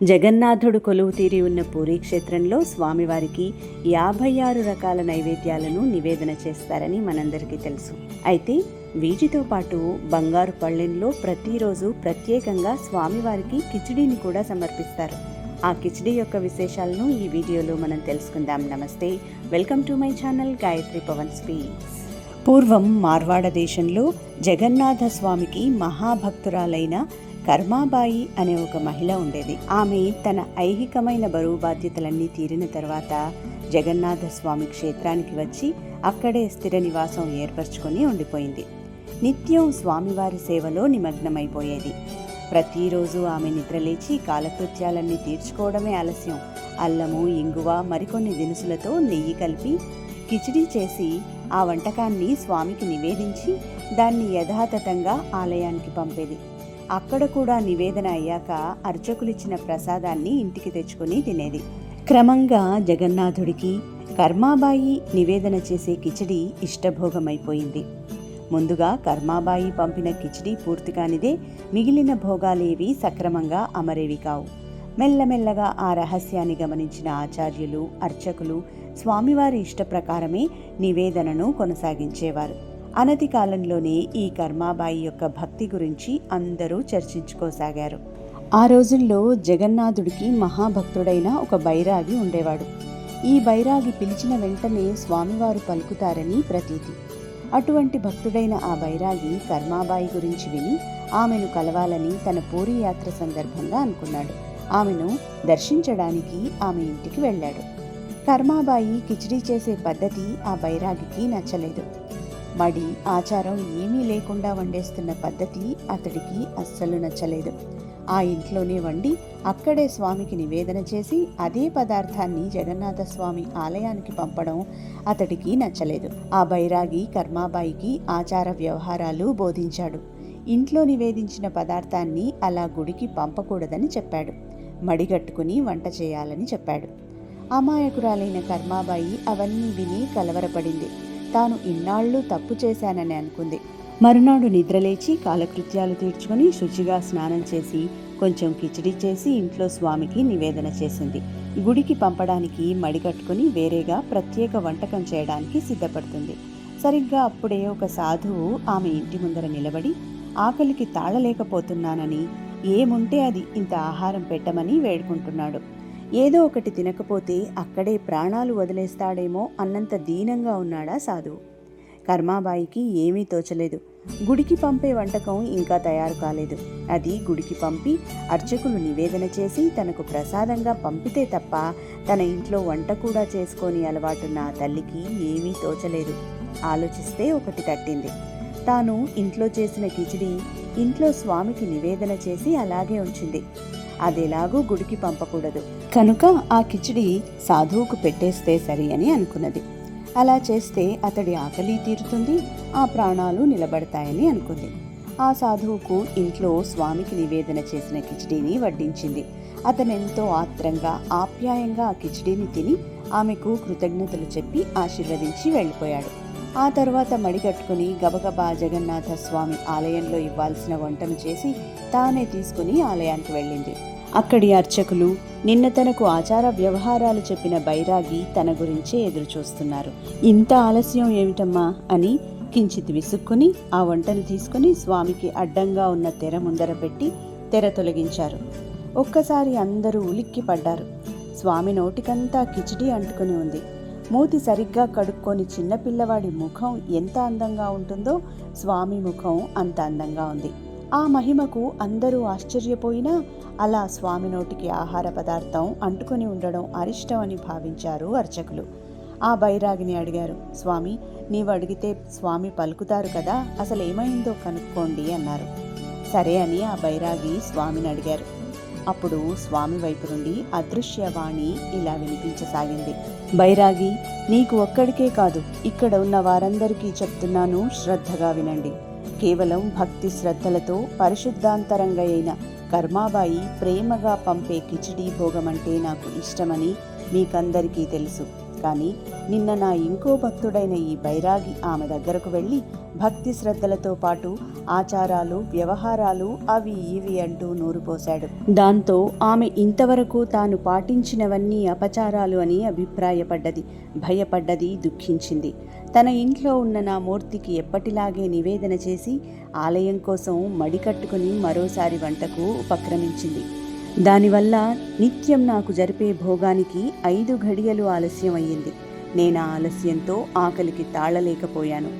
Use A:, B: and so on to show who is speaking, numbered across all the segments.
A: జగన్నాథుడు కొలువు తీరి ఉన్న పూరీ క్షేత్రంలో స్వామివారికి యాభై ఆరు రకాల నైవేద్యాలను నివేదన చేస్తారని మనందరికీ తెలుసు. అయితే వీటితో పాటు బంగారు పళ్ళెంలో ప్రతిరోజు ప్రత్యేకంగా స్వామివారికి కిచిడీని కూడా సమర్పిస్తారు. ఆ కిచిడి యొక్క విశేషాలను ఈ వీడియోలో మనం తెలుసుకుందాం. నమస్తే. Welcome to my channel Gayatri Pavan speaks పూర్వం మార్వాడ దేశంలో జగన్నాథ స్వామికి మహాభక్తురాలైన కర్మాబాయి అనే ఒక మహిళ ఉండేది. ఆమె తన ఐహికమైన బరువు బాధ్యతలన్నీ తీరిన తర్వాత జగన్నాథ స్వామి క్షేత్రానికి వచ్చి అక్కడే స్థిర నివాసం ఏర్పరచుకొని ఉండిపోయింది. నిత్యం స్వామివారి సేవలో నిమగ్నమైపోయేది. ప్రతిరోజు ఆమె నిద్రలేచి కాలకృత్యాలన్నీ తీర్చుకోవడమే ఆలస్యం. అల్లము ఇంగువ మరికొన్ని దినుసులతో నెయ్యి కలిపి కిచిడీ చేసి ఆ వంటకాన్ని స్వామికి నివేదించి దాన్ని యథాతథంగా ఆలయానికి పంపేది. అక్కడ కూడా నివేదన అయ్యాక అర్చకులిచ్చిన ప్రసాదాన్ని ఇంటికి తెచ్చుకొని తినేది. క్రమంగా జగన్నాథుడికి కర్మాబాయి నివేదన చేసే కిచిడి ఇష్టభోగమైపోయింది. ముందుగా కర్మాబాయి పంపిన కిచిడి పూర్తి కానిదే మిగిలిన భోగాలేవి సక్రమంగా అమరేవి కావు. మెల్లమెల్లగా ఆ రహస్యాన్ని గమనించిన ఆచార్యులు అర్చకులు స్వామివారి ఇష్ట ప్రకారమే నివేదనను కొనసాగించేవారు. అనతి కాలంలోనే ఈ కర్మాబాయి యొక్క భక్తి గురించి అందరూ చర్చించుకోసాగారు. ఆ రోజుల్లో జగన్నాథుడికి మహాభక్తుడైన ఒక బైరాగి ఉండేవాడు. ఈ బైరాగి పిలిచిన వెంటనే స్వామివారు పలుకుతారని ప్రతీతి. అటువంటి భక్తుడైన ఆ బైరాగి కర్మాబాయి గురించి విని ఆమెను కలవాలని తన పూరి యాత్ర సందర్భంగా అనుకున్నాడు. ఆమెను దర్శించడానికి ఆమె ఇంటికి వెళ్ళాడు. కర్మాబాయి కిచిడీ చేసే పద్ధతి ఆ బైరాగికి నచ్చలేదు. మడి ఆచారం ఏమీ లేకుండా వండేస్తున్న పద్ధతి అతడికి అస్సలు నచ్చలేదు. ఆ ఇంట్లోనే వండి అక్కడే స్వామికి నివేదన చేసి అదే పదార్థాన్ని జగన్నాథ స్వామి ఆలయానికి పంపడం అతడికి నచ్చలేదు. ఆ బైరాగి కర్మాబాయికి ఆచార వ్యవహారాలు బోధించాడు. ఇంట్లో నివేదించిన పదార్థాన్ని అలా గుడికి పంపకూడదని చెప్పాడు. మడిగట్టుకుని వంట చేయాలని చెప్పాడు. అమాయకురాలైన కర్మాబాయి అవన్నీ విని కలవరపడింది. తాను ఇన్నాళ్ళు తప్పు చేశానని అనుకుంది. మరునాడు నిద్రలేచి కాలకృత్యాలు తీర్చుకొని శుచిగా స్నానం చేసి కొంచెం కిచిడి చేసి ఇంట్లో స్వామికి నివేదన చేసింది. గుడికి పంపడానికి మడిగట్టుకుని వేరేగా ప్రత్యేక వంటకం చేయడానికి సిద్ధపడుతుంది. సరిగ్గా అప్పుడే ఒక సాధువు ఆమె ఇంటి ముందర నిలబడి ఆకలికి తాళలేకపోతున్నానని ఏముంటే అది ఇంత ఆహారం పెట్టమని వేడుకుంటున్నాడు. ఏదో ఒకటి తినకపోతే అక్కడే ప్రాణాలు వదిలేస్తాడేమో అన్నంత దీనంగా ఉన్నాడా సాధువు. కర్మాబాయికి ఏమీ తోచలేదు. గుడికి పంపే వంటకం ఇంకా తయారు కాలేదు. అది గుడికి పంపి అర్చకులు నివేదన చేసి తనకు ప్రసాదంగా పంపితే తప్ప తన ఇంట్లో వంట కూడా చేసుకొని అలవాటున్న ఆ తల్లికి ఏమీ తోచలేదు. ఆలోచిస్తే ఒకటి తట్టింది. తాను ఇంట్లో చేసిన కిచిడి ఇంట్లో స్వామికి నివేదన చేసి అలాగే ఉంచింది. అదెలాగూ గుడికి పంపకూడదు. కనుక ఆ కిచిడి సాధువుకు పెట్టేస్తే సరి అని అనుకున్నది. అలా చేస్తే అతడి ఆకలి తీరుతుంది ఆ ప్రాణాలు నిలబడతాయని అనుకుంది. ఆ సాధువుకు ఇంట్లో స్వామికి నివేదన చేసిన కిచిడీని వడ్డించింది. అతనెంతో ఆత్రంగా ఆప్యాయంగా ఆ కిచిడీని తిని ఆమెకు కృతజ్ఞతలు చెప్పి ఆశీర్వదించి వెళ్ళిపోయాడు. ఆ తర్వాత మడికట్టుకుని గబగబా జగన్నాథ స్వామి ఆలయంలో ఇవ్వాల్సిన వంటను చేసి తానే తీసుకుని ఆలయానికి వెళ్ళింది. అక్కడి అర్చకులు నిన్న తనకు ఆచార వ్యవహారాలు చెప్పిన బైరాగి తన గురించే ఎదురుచూస్తున్నారు. ఇంత ఆలస్యం ఏమిటమ్మా? అని కించిత్ విసుక్కుని ఆ వంటను తీసుకుని స్వామికి అడ్డంగా ఉన్న తెర ముందర పెట్టి తెర తొలగించారు. ఒక్కసారి అందరూ ఉలిక్కి పడ్డారు స్వామి నోటికంతా కిచిడి అంటుకుని ఉంది. మూతి సరిగ్గా కడుక్కొని చిన్నపిల్లవాడి ముఖం ఎంత అందంగా ఉంటుందో స్వామి ముఖం అంత అందంగా ఉంది. ఆ మహిమకు అందరూ ఆశ్చర్యపోయినా అలా స్వామి నోటికి ఆహార పదార్థం అంటుకొని ఉండడం అరిష్టం అని భావించారు అర్చకులు. ఆ బైరాగిని అడిగారు స్వామి నీవు అడిగితే స్వామి పలుకుతారు కదా అసలు ఏమైందో కనుక్కోండి అన్నారు. సరే అని ఆ బైరాగి స్వామిని అడిగారు. అప్పుడు స్వామి వైపు నుండి అదృశ్యవాణి ఇలా వినిపించసాగింది. బైరాగి నీకు ఒక్కడికే కాదు ఇక్కడ ఉన్న వారందరికీ చెప్తున్నాను శ్రద్ధగా వినండి. కేవలం భక్తి శ్రద్ధలతో పరిశుద్ధాంతరంగా అయిన కర్మాబాయి ప్రేమగా పంపే కిచిడీ భోగమంటే నాకు ఇష్టమని మీకందరికీ తెలుసు. కానీ నిన్న నా ఇంకో భక్తుడైన ఈ బైరాగి ఆమె దగ్గరకు వెళ్ళి భక్తి శ్రద్ధలతో పాటు ఆచారాలు వ్యవహారాలు అవి ఇవి అంటూ నూరుపోశాడు దాంతో ఆమె ఇంతవరకు తాను పాటించినవన్నీ అపచారాలు అని అభిప్రాయపడ్డది భయపడ్డది దుఃఖించింది. తన ఇంట్లో ఉన్న నా మూర్తికి ఎప్పటిలాగే నివేదన చేసి ఆలయం కోసం మడికట్టుకుని మరోసారి వంటకు ఉపక్రమించింది. దానివల్ల నిత్యం నాకు జరిపే భోగానికి ఐదు ఘడియలు ఆలస్యం అయ్యింది నేను ఆ ఆలస్యంతో ఆకలికి తాళలేకపోయాను.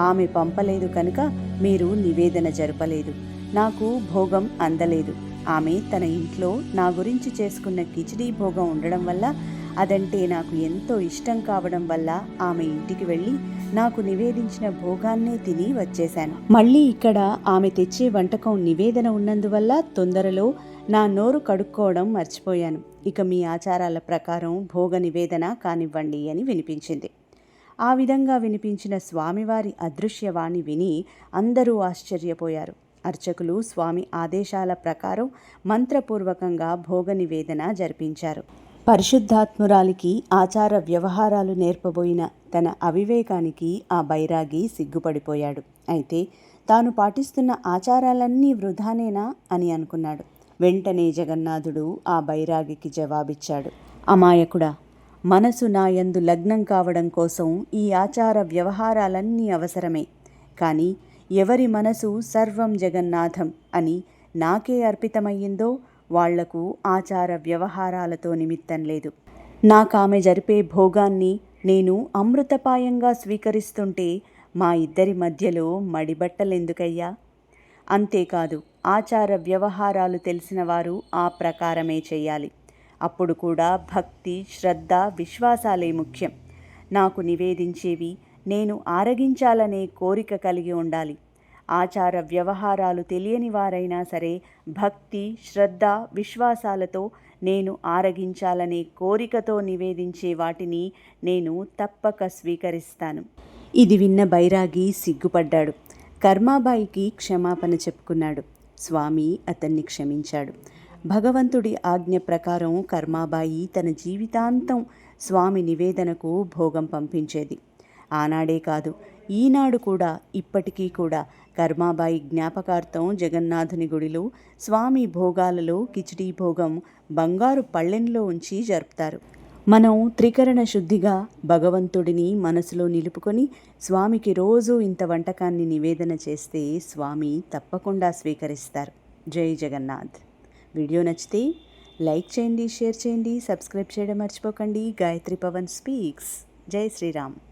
A: ఆమె పంపలేదు కనుక మీరు నివేదన జరపలేదు. నాకు భోగం అందలేదు. ఆమె తన ఇంట్లో నా గురించి చేసుకున్న కిచిడీ భోగం ఉండడం వల్ల అదంటే నాకు ఎంతో ఇష్టం కావడం వల్ల ఆమె ఇంటికి వెళ్ళి నాకు నివేదించిన భోగాన్నే తిని వచ్చేశాను. మళ్ళీ ఇక్కడ ఆమె తెచ్చే వంటకం నివేదన ఉన్నందువల్ల తొందరలో నా నోరు కడుక్కోవడం మర్చిపోయాను. ఇక మీ ఆచారాల ప్రకారం భోగ నివేదన కానివ్వండి అని వినిపించింది. ఆ విధంగా వినిపించిన స్వామివారి అదృశ్యవాణి విని అందరూ ఆశ్చర్యపోయారు. అర్చకులు స్వామి ఆదేశాల ప్రకారం మంత్రపూర్వకంగా భోగ నివేదన జరిపించారు. పరిశుద్ధాత్మురాలికి ఆచార వ్యవహారాలు నేర్పబోయిన తన అవివేకానికి ఆ బైరాగి సిగ్గుపడిపోయాడు. అయితే తాను పాటిస్తున్న ఆచారాలన్నీ వృధానేనా అని అనుకున్నాడు. వెంటనే జగన్నాథుడు ఆ బైరాగికి జవాబిచ్చాడు. అమాయకుడా మనసు నాయందు లగ్నం కావడం కోసం ఈ ఆచార వ్యవహారాలన్నీ అవసరమే. కానీ ఎవరి మనసు సర్వం జగన్నాథం అని నాకే అర్పితమయ్యిందో వాళ్ళకు ఆచార వ్యవహారాలతో నిమిత్తం లేదు. నాకామె జరిపే భోగాన్ని నేను అమృతపాయంగా స్వీకరిస్తుంటే మా ఇద్దరి మధ్యలో మడిబట్టలెందుకయ్యా? అంతేకాదు ఆచార వ్యవహారాలు తెలిసిన వారు ఆ ప్రకారమే చేయాలి. అప్పుడు కూడా భక్తి శ్రద్ధ విశ్వాసాలే ముఖ్యం. నాకు నివేదించేవి నేను ఆరగించాలనే కోరిక కలిగి ఉండాలి. ఆచార వ్యవహారాలు తెలియని వారైనా సరే భక్తి శ్రద్ధ విశ్వాసాలతో నేను ఆరగించాలనే కోరికతో నివేదించే వాటిని నేను తప్పక స్వీకరిస్తాను. ఇది విన్న బైరాగి సిగ్గుపడ్డాడు. కర్మాబాయికి క్షమాపణ చెప్పుకున్నాడు. స్వామి అతన్ని క్షమించాడు. భగవంతుడి ఆజ్ఞ ప్రకారం కర్మాబాయి తన జీవితాంతం స్వామి నివేదనకు భోగం పంపించేది. ఆనాడే కాదు ఈనాడు కూడా ఇప్పటికీ కూడా కర్మాబాయి జ్ఞాపకార్థం జగన్నాథుని గుడిలో స్వామి భోగాలలో కిచిడీ భోగం బంగారు పళ్ళెంలో ఉంచి జరుపుతారు. మనం త్రికరణ శుద్ధిగా భగవంతుడిని మనసులో నిలుపుకొని స్వామికి రోజు ఇంత వంటకాన్ని నివేదన చేస్తే స్వామి తప్పకుండా స్వీకరిస్తారు. జై జగన్నాథ్. వీడియో నచ్చితే లైక్ చేయండి షేర్ చేయండి సబ్స్క్రైబ్ చేయడం మర్చిపోకండి. గాయత్రి పవన్ స్పీక్స్. జై శ్రీరామ్.